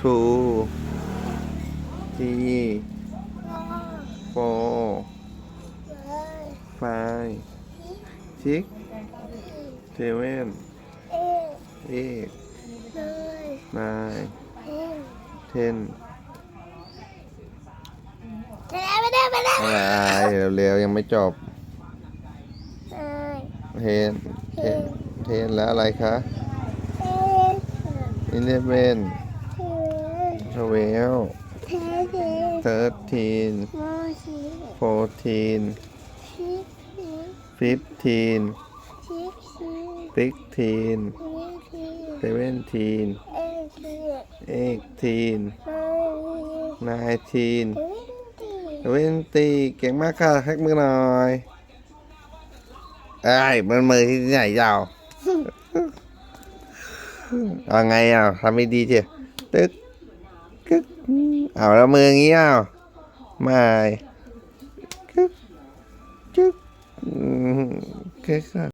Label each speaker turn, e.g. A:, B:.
A: two three four five six seven eight nine ten อะไรเร็วๆยังไม่จบเทนเทนเทนแล้วอะไรคะอิเลเวน ทเวลเทิร์ทีนโฟทีนฟิฟทีนซิกทีนเซเวนทีนเอททีนนายทีนเวนตีเก่งมากค่ะแฮกมือหน่อยไอ้ยมันมือที่ไหนยาวเอาไงอะทำไม่ดีเจีตึก กึกเอาแล้วมืออย่างงี้อะไม่กึกจึ๊กกึก